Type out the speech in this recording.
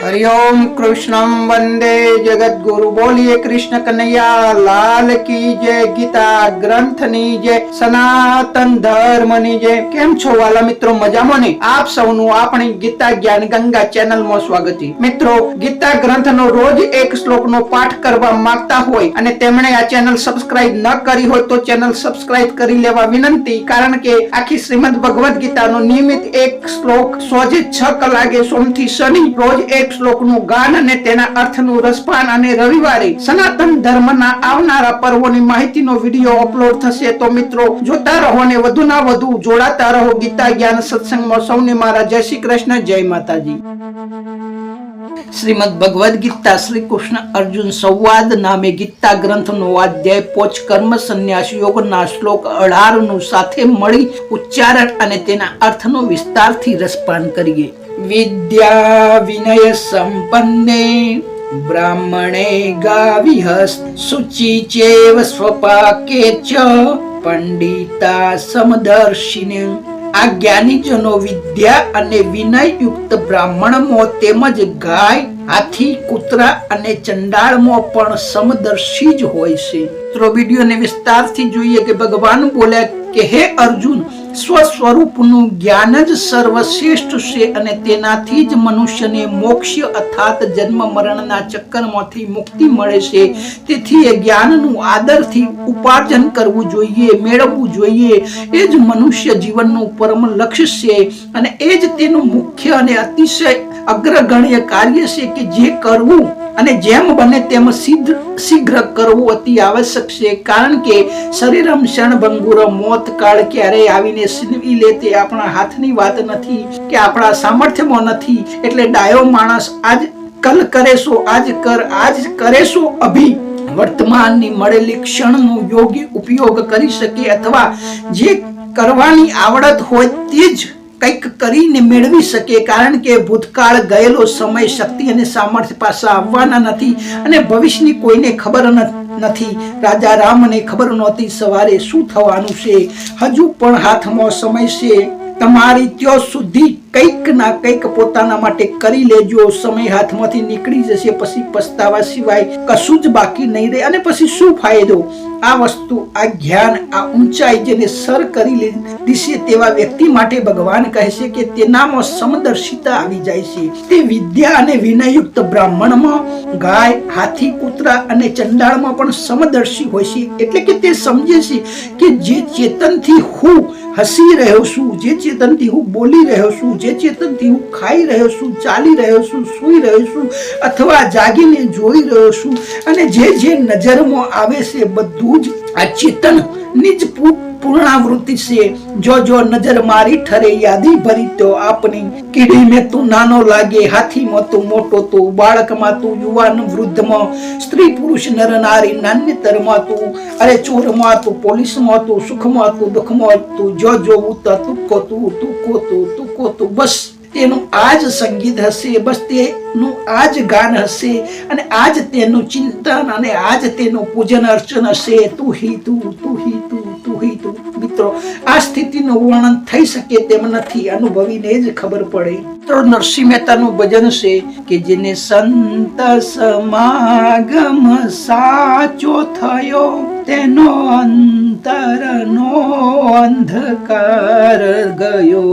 હરિઓમ કૃષ્ણમ વંદે જગદગુરુ બોલીએ કૃષ્ણ કનૈયા લાલ કી જય ગીતા ગ્રંથની જય સનાતન ધર્મની જય કેમ છો વાલા મિત્રો મજામાં ને આપ સૌનું આપણી ગીતા જ્ઞાન ગંગા ચેનલમાં સ્વાગત મિત્રો ગીતા ગ્રંથનો રોજ એક શ્લોકનો પાઠ કરવા માંગતા હોય અને તેમણે આ ચેનલ સબસ્ક્રાઇબ ન કરી હોય તો ચેનલ સબસ્ક્રાઇબ કરી લેવા વિનંતી, કારણ કે આખી શ્રીમદ ભગવદ્ ગીતાનો નિયમિત એક શ્લોક સોજે છ કલાકે સોમથી શનિ રોજ એક શ્લોકનું ગાન અને તેના અર્થનું રસપાન અને રવિવારે સનાતન ધર્મના આવનારા પર્વોની માહિતીનો વીડિયો અપલોડ થશે. તો મિત્રો, જોતા રહો ને વધુ ના વધુ જોડાતા રહો ગીતા જ્ઞાન સત્સંગમાં. સૌને મારા જય શ્રી કૃષ્ણ, જય માતાજી. શ્રીમદ ભગવદ ગીતા શ્રી કૃષ્ણ અર્જુન સંવાદ નામે ગીતા ગ્રંથનો અધ્યાય પોચ કર્મ સંન્યાસ યોગના શ્લોક અઢારનું સાથે મળી ઉચ્ચારણ અને તેના અર્થનો વિસ્તારથી રસપાન કરીએ. વિદ્યા વિનય સંપન્ને બ્રાહ્મણે ગાવિહસ્ત શુચિ ચેવ સ્વપાકે ચ પંડિતા સમદર્શિને આ જ્ઞાનીજનો વિદ્યા અને વિનય યુક્ત બ્રાહ્મણમાં તેમજ ગાય હાથી કૂતરા અને ચંડાળમાં પણ સમદર્શી જ હોય છે તો વિડીયોને વિસ્તારથી જોઈએ કે ભગવાન બોલ્યા કે, હે અર્જુન સ્વ જ્ઞાન જ સર્વશ્રેષ્ઠ છે અને તેનાથી જ મનુષ્યને મોક્ષ અર્થાત જન્મ મરણના ચક્કરમાંથી મુક્તિ મળે છે. તેથી એ જ્ઞાનનું આદરથી ઉપાર્જન કરવું જોઈએ, મેળવવું જોઈએ. એ જ મનુષ્ય જીવનનું પરમ લક્ષ્ય છે અને એ જ તેનું મુખ્ય અને અતિશય અગ્રગણ્ય કાર્ય છે કે જે કરવું અને જેમ બને તેમ સિદ્ધ, શીઘ્ર કરવું અતિ આવશ્યક છે કારણ કે શરીરમ ક્ષણ મોત કાળ ક્યારેય આવીને છીનવી લે તે આપણા હાથની વાત નથી કે આપણા સામર્થ્યમાં નથી. એટલે ડાયો માણસ, આજ કલ કરેશો, આજ કર, આજ કરેશો અભી. વર્તમાનની મળેલી ક્ષણનો યોગ્ય ઉપયોગ કરી શકે અથવા જે કરવાની આવડત હોય તે જ કંઈક કરીને મેળવી શકીએ કારણ કે ભૂતકાળ ગયેલો સમય શક્તિ અને સામર્થ્ય પાછા આવવાના નથી અને ભવિષ્યની કોઈને ખબર નથી. રાજા રામને ખબર નહોતી સવારે શું થવાનું છે. હજુ પણ હાથમાં સમય છે. તમારી ત્યાં સુધી કંઈક ના કંઈક પોતાના માટે કરી લેજો. સમય હાથમાંથી નીકળી જશે, પછી પસ્તાવા સિવાય કશું જ બાકી નહીં રહે અને પછી શું ફાયદો? આ વસ્તુ, આ જ્ઞાન, આ ઊંચાઈ જેને સર કરી લીધી તેવા વ્યક્તિ માટે ભગવાન કહે છે કે તેનામાં સમદર્શિતા આવી જાય છે. તે વિદ્યા અને વિનયુક્ત બ્રાહ્મણમાં ગાય, હાથી, કૂતરા અને ચંડાળમાં પણ સમદર્શી હોય છે. એટલે કે તે સમજે છે કે જે ચેતનથી હું હસી રહ્યો છું, જે ચેતનથી હું બોલી રહ્યો છું, જે ચેતનથી હું ખાઈ રહ્યો છું, ચાલી રહ્યો છું, સૂઈ રહ્યો છું, અથવા જાગીને જોઈ રહ્યો છું અને જે જે નજરમાં આવે છે, બધું જ આ ચેતનની જ પૂર્ણાવૃત્તિ છે. જો જો નજર મારી ઠરે યાદી ભરી તો આપની કીડી મેં તું નાનો લાગે હાથીમાં તું મોટો, તું બાળકમાં તું યુવાન વૃદ્ધમાં સ્ત્રી પુરુષ નર નારી નાન્યતરમાં તું, અરે ચોરમાં તું પોલીસમાં તું સુખમાં તું દુઃખમાં તું, જો જોવું તો તું તું તું તું તું, બસ તેનું આ જ સંગીત હશે, બસ તેનું આ જ ગાન હશે, અને આ જ તેનું ચિંતન અને આ જ તેનું પૂજન અર્ચન હશે. તું હી તું તું હી તું મિત્રો આ સ્થિતિનું વર્ણન થઈ શકે તેમ નથી. અનુભવીને જ ખબર પડે. મિત્રો નરસિંહ મહેતાનું ભજન છે કે જેને સંત સમાગમ સાચો થયો તેનો અંતરનો અંધકાર ગયો.